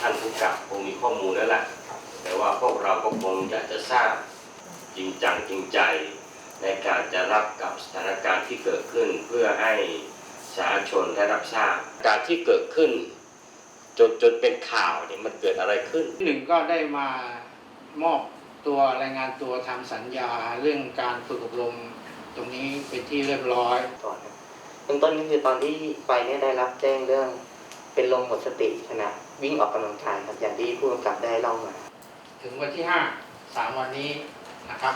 ท่านผู้กับคงมีข้อมูลแล้วแหละแต่ว่าพวกเราก็คงอยากจะทราบจริงจังจริงใจในการจะรับกับสถานการณ์ที่เกิดขึ้นเพื่อให้สาธารณชนได้รับทราบการที่เกิดขึ้น จนจนเป็นข่าวเนี่ยมันเกิดอะไรขึ้นหนึ่งก็ได้มามอบตัวรายงานตัวทำสัญญาเรื่องการฝึกอบรมตรงนี้เป็นที่เรียบร้อยก่อนครับเบื้องต้นก็คือตอนที่ไปเนี่ยได้รับแจ้งเรื่อง เป็นลมหมดสติขณะวิ่งออกกำลังกายครับอย่างที่ผู้กำกับได้เล่ามา ถึงวันที่ห้าสามวันนี้นะครับ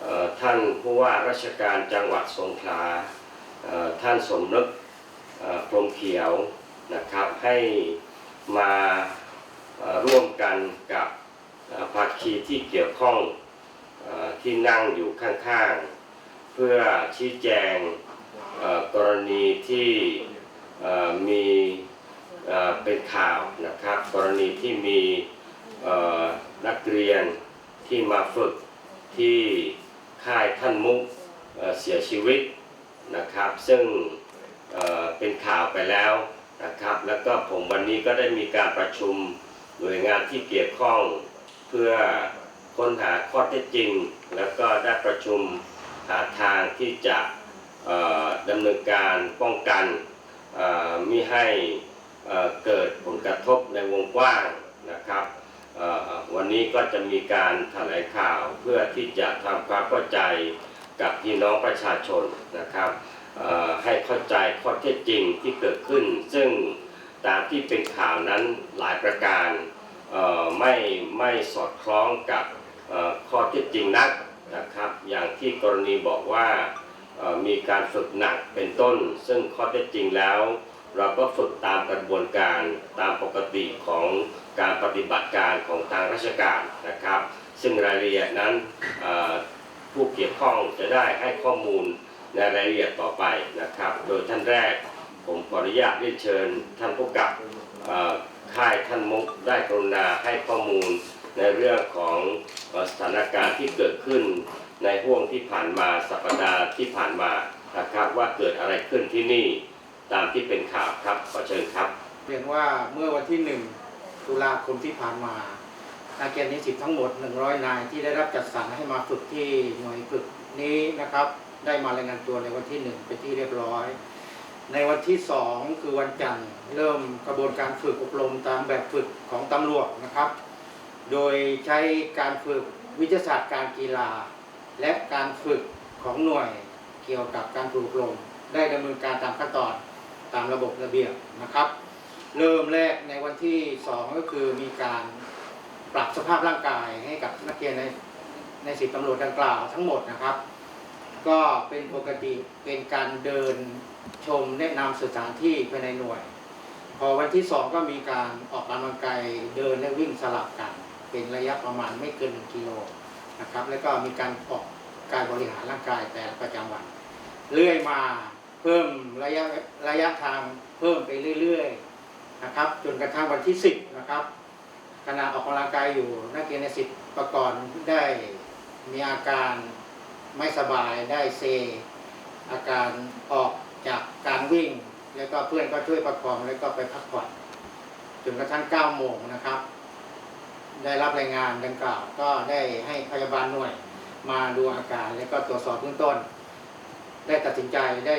เอ่อท่านผู้ว่าราชการจังหวัดสงขลาเอ่อท่านสมนึกเอ่อพรหมเขียวนะครับให้มาเอ่อร่วมกันกับเอ่อภาคีที่เกี่ยวข้องเอ่อที่นั่งอยู่ข้างๆ เพื่อชี้แจงเอ่อกรณีที่เอ่อมี เป็นข่าวนะครับ กรณีที่มีนักเรียนที่มาฝึกที่ค่ายท่านมุกเเสียชีวิตนะครับ ซึ่งเเป็นข่าวไปแล้วนะครับ แล้วก็ผมวันนี้ก็ได้มีการประชุมหน่วยงานที่เกี่ยวข้องเพื่อค้นหาข้อเท็จจริง แล้วก็ได้ประชุมหาทางที่จะดำเนินการป้องกันเอ่อมิให้ เกิดผลกระทบในวงกว้างนะครับวันนี้ก็จะมีการแถลงข่าวเพื่อที่จะทำความเข้าใจกับพี่น้องประชาชนนะครับให้เข้าใจข้อเท็จจริงที่เกิดขึ้น ซึ่งตามที่เป็นข่าวนั้นหลายประการไม่ไม่สอดคล้องกับข้อเท็จจริงนักนะครับ อย่างที่กรณีบอกว่ามีการฝึกหนักเป็นต้น ซึ่งข้อเท็จจริงแล้ว เราก็ฝึกตามกระบวนการตามปกติของการปฏิบัติการของทางราชการนะครับ ซึ่งรายละเอียดนั้นผู้เกี่ยวข้องจะได้ให้ข้อมูลในรายละเอียดต่อไปนะครับ โดยท่านแรกผมขออนุญาตเรียนเชิญท่านผู้กับค่ายท่านมุกได้กรุณาให้ข้อมูลในเรื่องของอสถานการณ์ที่เกิดขึ้นในห่วงที่ผ่านมาสัปดาห์ที่ผ่านมานะครับว่าเกิดอะไรขึ้นที่นี่ ตามที่เป็นข่าวครับขอเชิญครับเรียนว่าเมื่อวันที่หนึ่งตุลาคมที่ผ่านมานักเรียนนิสิตทั้งหมด 100 นายที่ได้รับจัดสรรให้มาฝึกที่หน่วยฝึกนี้นะครับ ได้มารายงานตัวในวันที่หนึ่งเป็นที่เรียบร้อย ในวันที่สองคือวันจันทร์เริ่มกระบวนการฝึกอบรมตามแบบฝึกของตำรวจนะครับ โดยใช้การฝึกวิทยาศาสตร์การกีฬา และการฝึกของหน่วยเกี่ยวกับการฝึกอบรม ได้ดำเนินการตามขั้นตอน ตามระบบระเบียบนะครับ เริ่มแรกในวันที่ 2 ก็คือมีการปรับสภาพร่างกายให้กับนักเรียนในในสิบตำรวจดังกล่าวทั้งหมดนะครับ ก็เป็นปกติเป็นการเดินชมแนะนำสถานที่ภายในหน่วย พอวันที่ 2 ก็มีการออกกำลังกายเดินและวิ่งสลับกัน เป็นระยะประมาณไม่เกิน1กิโลนะครับ แล้วก็มีการออกการบริหารร่างกายแต่ละประจำวัน เรื่อยมา เพิ่มระยะระยะทางเพิ่มไปเรื่อยๆนะครับ จนกระทั่งวันที่ 10 นะครับขณะออกกำลังกายอยู่นักเรียนในสิบประกอบได้มีอาการไม่สบายได้เซ อาการออกจากการวิ่ง แล้วก็เพื่อนก็ช่วยประคองแล้วก็ไปพักผ่อนจนกระทั่ง9โมงนะครับ ได้รับรายงานดังกล่าวก็ได้ให้พยาบาลหน่วยมาดูอาการ แล้วก็ตรวจสอบเบื้องต้น ได้ตัดสินใจได้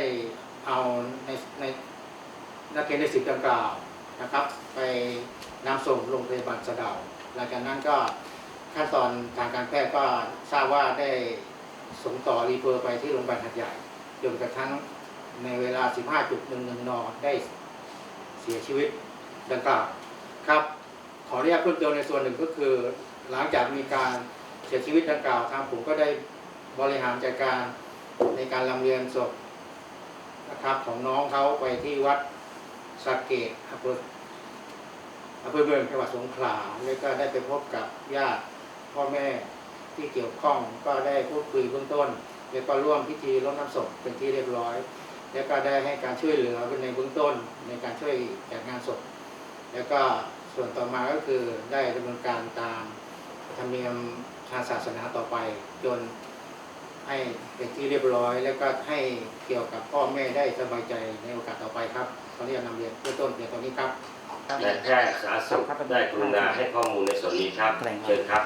เอาในในนักเรียนในสิบดังกล่าวนะครับ ไปนำส่งโรงพยาบาลสะเดาหลังจากนั้นก็ขั้นตอนทางการแพทย์ก็ทราบว่าได้ส่งต่อรีเฟอร์ไปที่โรงพยาบาลหัดใหญ่จนกระทั่งในเวลา 15.11 น ได้เสียชีวิตดังกล่าวครับ ขออนุญาตเพิ่มเติมในส่วนหนึ่งก็คือ หลังจากมีการเสียชีวิตดังกล่าวทางผมก็ได้บริหารจัดการ ในการลำเลียงศพนะครับของน้องเขาไปที่วัดสักเกตอำเภออำเภอเมืองจังหวัดสงขลาแล้วก็ได้ไปพบกับญาติพ่อแม่ที่เกี่ยวข้องก็ได้พูดคุยเบื้องต้น แล้วก็ร่วมพิธีรดน้ำศพเป็นที่เรียบร้อย แล้วก็ได้ให้การช่วยเหลือในเบื้องต้นในการช่วยจัดงานศพ แล้วก็ส่วนต่อมาก็คือได้ดำเนินการตามธรรมเนียมทางศาสนาต่อไปจน ให้เป็นที่เรียบร้อย แล้วก็ให้เกี่ยวกับพ่อแม่ได้สบายใจในโอกาสต่อไปครับตอนนี้นำเรียนเบื้องต้นเพียงตอนนี้ครับนายแพทย์สาธารณสุขได้กรุณาให้ข้อมูลในส่วนนี้ครับเชิญครับ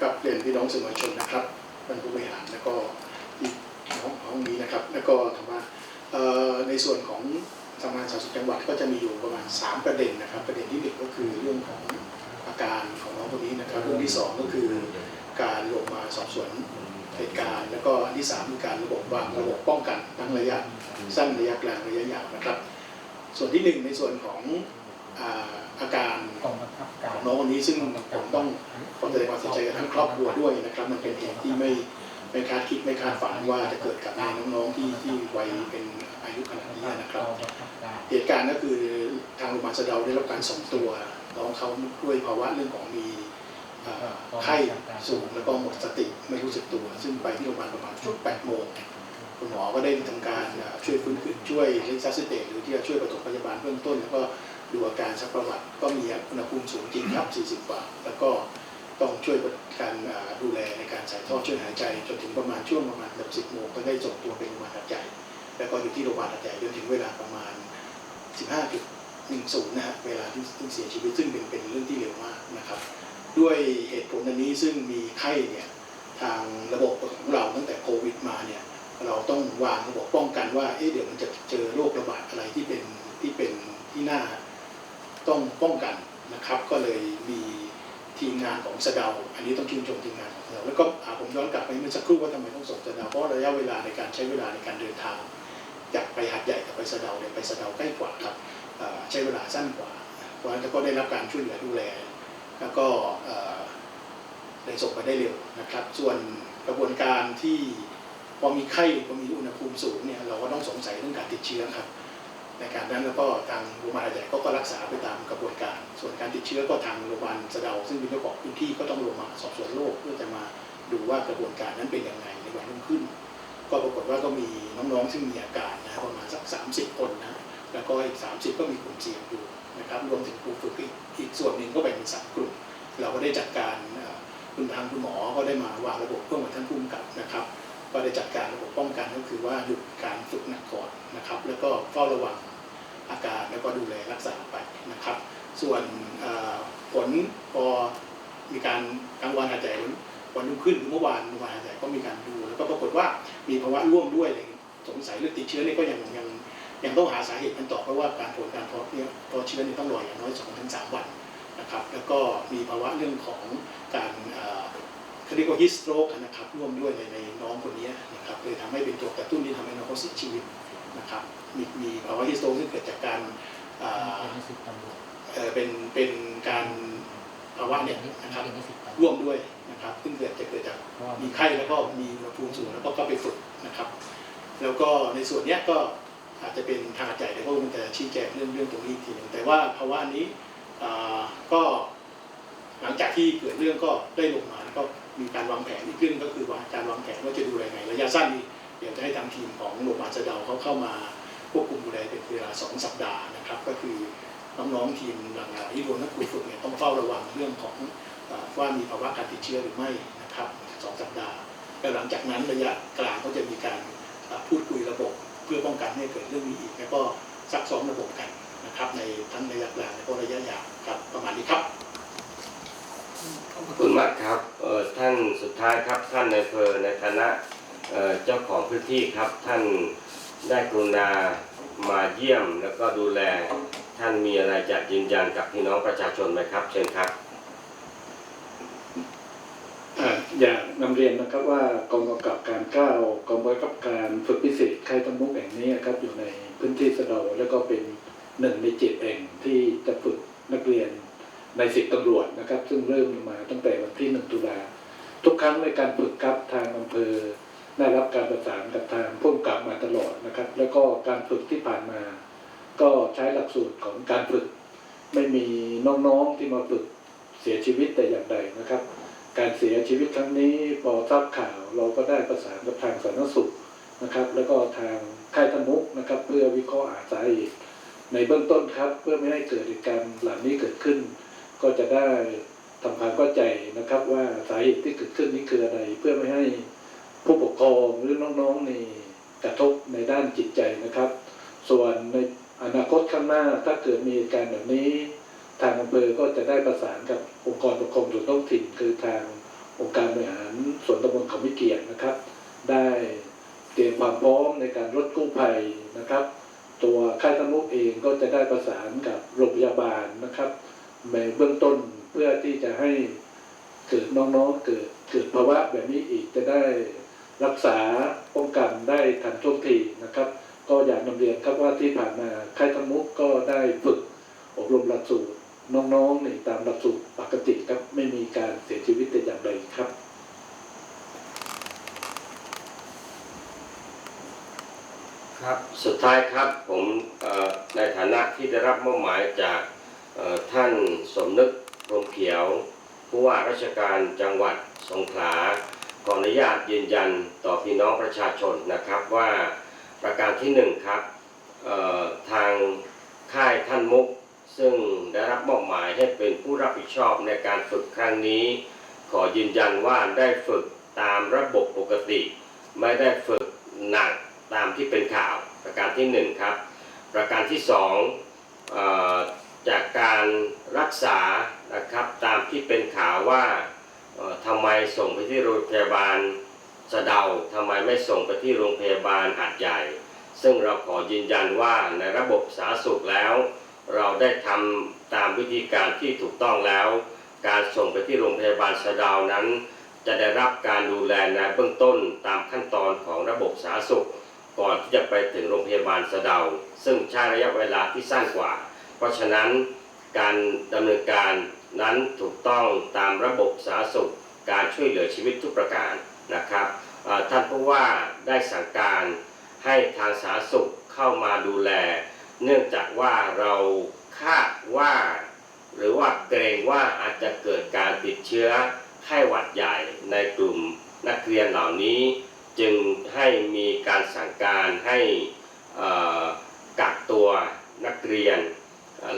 กับเรียนพี่น้องสื่อมวลชนนะครับท่านผู้บริหารแล้วก็อีกน้องห้องนี้นะครับ แล้วก็ถามว่าเอ่อในส่วนของสำนักงานสาธารณสุขจังหวัดก็จะมีอยู่ประมาณ 3 ประเด็นนะครับ ประเด็นที่หนึ่งก็คือเรื่องของอาการของน้องคนนี้นะครับ เรื่องที่สองก็คือการลงมาสอบสวน เหตุการณ์ แล้วก็อันที่สามคือการระบบวางระบบป้องกันทั้งระยะสั้นระยะกลางระยะยาวนะครับ ส่วนที่หนึ่งในส่วนของอ่าอาการกองบังคับกาขรองน้องคนนี้ซึ่งผมต้องขอแสดงความเสียใจกับทั้งครอบครัวด้วยนะครับ มันเป็นเหตุที่ไม่ไม่คาดคิดไม่คาดฝันว่าจะเกิดกับน้องๆที่ที่วัยเป็นอายุขนาดนี้นะครับ เหตุการณ์ก็คือทางโรงพยาบาลสะเดาได้รับการส่งตัวน้องเขาด้วยภาวะเรื่องของมีเอ่อ ไข้สูงแล้วก็หมดสติไม่รู้สึกตัว ซึ่งไปที่โรงพยาบาลประมาณช่วง8โมงคุณหมอก็ได้ทำการช่วยฟื้นคืนช่วยเรียกซัสเตตหรือที่จะช่วยปฐมพยาบาลเบื้องต้น แล้วก็ดูอาการสักประวัติก็มีอุณหภูมิสูงจริงครับ 40 กว่า แล้วก็ต้องช่วยการดูแลในการใส่ท่อช่วยหายใจ จนถึงประมาณช่วงประมาณเกือบ10โมงก็ได้ส่งตัวเป็นโรงพยาบาลหัดใหญ่แล้วก็อยู่ที่โรงพยาบาลหัดใหญ่จนถึงเวลาประมาณ 15.10นะฮะเวลาที่ที่เสียชีวิตซึ่งเป็นเป็นเรื่องที่เร็วมากนะครับ ด้วยเหตุผลอันนี้ซึ่งมีไข้เนี่ยทางระบบของเราตั้งแต่โควิดมาเนี่ยเราต้องวางระบบป้องกันว่าเอ๊ะเดี๋ยวมันจะเจอโรคระบาดอะไรที่เป็นที่เป็นที่น่าต้องป้องกันนะครับ ก็เลยมีทีมงานของสเดา อันนี้ต้องชื่นชมทีมงานของสะเดาแล้วก็ผมย้อนกลับไปเมื่อสักครู่ว่าทำไมต้องส่งสเดาเพราะระยะเวลาในการใช้เวลาในการเดินทางจากไปหัดใหญ่กับไปสเดาเนี่ยไปสเดาใกล้กว่าครับใช้เวลาสั้นกว่าเพราะฉะนั้นก็ได้รับการช่วยเหลือดูแล แล้วก็เอ่อได้ส่งไปได้เร็วนะครับ ส่วนกระบวนการที่พอมีไข้พอมีอุณหภูมิสูงเนี่ยเราก็ต้องสงสัยเรื่องการติดเชื้อครับ ในการนั้นแล้วก็ทางโรงพยาบาลใหญ่ก็ก็รักษาไปตามกระบวนการ ส่วนการติดเชื้อก็ทางโรงพยาบาลสะเดาซึ่งเป็นเจ้าของพื้นที่ก็ต้องลงมาสอบสวนโรคเพื่อจะมาดูว่ากระบวนการนั้นเป็นยังไงในวันรุ่งขึ้น ก็ปรากฏว่าก็มีน้องๆซึ่งมีอาการนะประมาณสัก30 คนนะแล้วก็อีก30 ก็มีกลุ่มเสี่ยงอยู่ นะครับรวมถึงครูฝึกอีกส่วนหนึ่งก็แบ่งเป็นสามกลุ่ม เราก็ได้จัดการคุณทางคุณหมอก็ได้มาวางระบบเพื่อมาท่านผู้กำกับนะครับก็ได้จัดการระบบป้องกันก็คือว่าหยุดการฝึกหนักก่อนนะครับ แล้วก็เฝ้าระวังอาการแล้วก็ดูแลรักษาไปนะครับ ส่วนผลพอมีการกลางวันหายใจวันรุ่งขึ้นเมื่อวานเมื่อวานหายใจก็มีการดู แล้วก็ปรากฏว่ามีภาวะร่วมด้วยเลยสงสัยเรื่องติดเชื้อนี่ก็ยังยัง ยังต้องหาสาเหตุกันต่อเพราะว่าการผลการเพาะเนี่ยเพาะเชื้อนี่ต้องรออย่างน้อย2อถึงสวันนะครับ แล้วก็มีภาวะเรื่องของการเอ่อเขาเรียกว่าฮิสโตรกนะครับร่วมด้วยในในน้องคนนี้นะครับเลยทำให้เป็นตัวกระตุ้นที่ทำให้น้องเขาเสียชีวิตนะครับมีมีภาวะฮิสโตรกซึ่งเกิดจากการเอ่อเป็นเป็นการภาวะเนี่ยนะครับร่วมด้วยนะครับซึ่งเกิดจะเกิดจากมีไข้แล้วก็มีอุณหภูมิสูงแล้วก็ก็ไปฝึกนะครับ แล้วก็ในส่วนเนี้ยก็ อาจจะเป็นทางอาจารย์แต่ก็คงจะชี้แจงเรื่องเรื่องตรงนี้อีกทีหนึงแต่ว่าภาวะนี้ก็หลังจากที่เกิดเรื่องก็ได้ลงมาแล้วก็มีการวางแผนอีกเรื่องก็คือว่าการวางแผนว่าจะดูแลไงระยะสั้นนี้เดี๋ยวจะให้ทางทีมของโรงพยาบาลสะเดาเขาเข้ามาควบคุมดูแลเป็นเวลาสองสัปดาห์นะครับ ก็คือน้องๆทีมหลังงานที่รวมนักครูฝึกเนี่ยต้องเฝ้าระวังเรื่องของอว่ามีภาวะการติดเชื้อหรือไม่นะครับสองสัปดาห์แล้วหลังจากนั้นระยะกลางก็จะมีการพูดคุยระบบ เพื่อป้องกันไม่ให้เกิดเรื่องนี้อีก แล้วก็ซักซ้อมระบบกันนะครับ ในทั้งระยะกลางและก็ระยะยาวครับประมาณนี้ครับขอบคุณมากครับเอ่อท่านสุดท้ายครับท่านในายอำเพอในฐานะเอ่อเจ้าของพื้นที่ครับท่านได้กรุณามาเยี่ยมแล้วก็ดูแลท่านมีอะไรจะยืนยันกับพี่น้องประชาชนไหมครับ เชิญครับอะอยากนำเรียนนะครับว่ากองกำกับการ ครับอยู่ในพื้นที่สะเดาแล้วก็เป็นหนึ่งในเจ็ดแห่งที่จะฝึกนักเรียนในสิบตำรวจนะครับ ซึ่งเริ่มมาตั้งแต่วันที่หนึ่งตุลาทุกครั้งในการฝึกครับทางอำเภอได้รับการประสานกับทางผู้กำกับมาตลอดนะครับ แล้วก็การฝึกที่ผ่านมา ก็ใช้หลักสูตรของการฝึก ไม่มีน้องๆที่มาฝึกเสียชีวิตแต่อย่างใดนะครับ การเสียชีวิตครั้งนี้พอทราบข่าวเราก็ได้ประสานกับทางสาธารณสุข นะครับ แล้วก็ทางค่ายทมุกนะครับ เพื่อวิเคราะห์หาสาเหตุในเบื้องต้นครับ เพื่อไม่ให้เกิดเหตุการณ์เหล่านี้เกิดขึ้น ก็จะได้ทำความเข้าใจนะครับ ว่าสาเหตุที่เกิดขึ้นนี้คืออะไร เพื่อไม่ให้ผู้ปกครองหรือน้องๆนี่กระทบในด้านจิตใจนะครับ ส่วนในอนาคตข้างหน้าถ้าเกิดมีเหตุการณ์แบบนี้ ทางอำเภอก็จะได้ประสานกับองค์กรปกครองส่วนท้องถิ่น คือทางองค์การบริหารส่วนตำบลเขาไม่เกียรตินะครับ ได้ เตรียมความพร้อมในการรถกู้ภัยนะครับ ตัวค่ายทมุกเองก็จะได้ประสานกับโรงพยาบาลนะครับในเบื้องต้นเพื่อที่จะให้เกิดน้องๆเกิดเกิดภาวะแบบนี้อีกจะได้รักษาป้องกันได้ทันท่วงทีนะครับ ก็อยากนำเรียนครับว่าที่ผ่านมาค่ายทมุกก็ได้ฝึกอบรมหลักสูตรน้องๆในตามหลักสูตรปกติครับไม่มีการเสียชีวิตแต่อย่างใดครับ ครับสุดท้ายครับผมในฐานะที่ได้รับมอบหมายจากท่านสมนึกพรมเขียว ผู้ว่าราชการจังหวัดสงขลาขออนุญาตยืนยันต่อพี่น้องประชาชนนะครับว่าประการที่หนึ่งครับทางค่ายท่านมุก ซึ่งได้รับมอบหมายให้เป็นผู้รับผิดชอบในการฝึกครั้งนี้ ขอยืนยันว่าได้ฝึกตามระบบปกติ ไม่ได้ฝึกหนัก ตามที่เป็นข่าวประการที่หนึ่งครับ ประการที่สองจากการรักษานะครับตามที่เป็นข่าวว่าเอ่อทำไมส่งไปที่โรงพยาบาลสะเดาทำไมไม่ส่งไปที่โรงพยาบาลหัดใหญ่ ซึ่งเราขอยืนยันว่าในระบบสาธารณสุขแล้ว เราได้ทำตามวิธีการที่ถูกต้องแล้ว การส่งไปที่โรงพยาบาลสะเดานั้น จะได้รับการดูแลในเบื้องต้นตามขั้นตอนของระบบสาธารณสุข ก่อนที่จะไปถึงโรงพยาบาลสะเดา ซึ่งใช้ระยะเวลาที่สั้นกว่า เพราะฉะนั้นการดำเนินการนั้นถูกต้องตามระบบสาธารณสุขการช่วยเหลือชีวิตทุกประการนะครับท่านผู้ว่าได้สั่งการให้ทางสาธารณสุขเข้ามาดูแล เนื่องจากว่าเราคาดว่า หรือว่าเกรงว่าอาจจะเกิดการติดเชื้อไข้หวัดใหญ่ในกลุ่มนักเรียนเหล่านี้ จึงให้มีการสั่งการให้กักตัวนักเรียน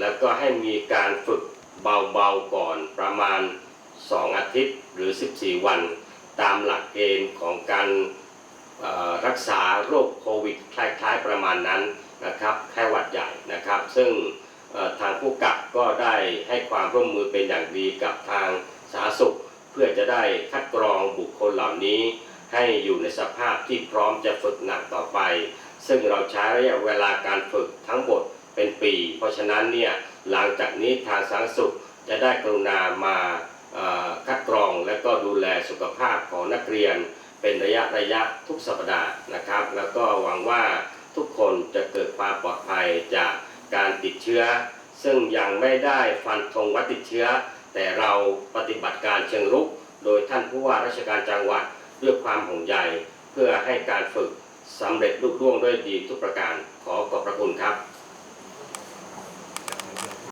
แล้วก็ให้มีการฝึกเบาๆก่อนประมาณ 2 อาทิตย์หรือ 14 วัน ตามหลักเกณฑ์ของการรักษาโรคโควิดคล้ายๆประมาณนั้นนะครับไข้หวัดใหญ่นะครับ ซึ่งทางผู้กับก็ได้ให้ความร่วมมือเป็นอย่างดีกับทางสาธารณสุข เพื่อจะได้คัดกรองบุคคลเหล่านี้ ให้อยู่ในสภาพที่พร้อมจะฝึกหนักต่อไป ซึ่งเราใช้ระยะเวลาการฝึกทั้งหมดเป็นปี เพราะฉะนั้นเนี่ยหลังจากนี้ทางสาธารณสุขจะได้กรุณามาคัดกรองและก็ดูแลสุขภาพของนักเรียน เป็นระยะระยะทุกสัปดาห์นะครับ แล้วก็หวังว่าทุกคนจะเกิดความปลอดภัยจากการติดเชื้อ ซึ่งยังไม่ได้ฟันธงว่าติดเชื้อ แต่เราปฏิบัติการเชิงรุก โดยท่านผู้ว่าราชการจังหวัด ด้วยความห่วงใยเพื่อให้การฝึกสำเร็จลุล่วงด้วยดีทุกประการขอขอบพระคุณครับ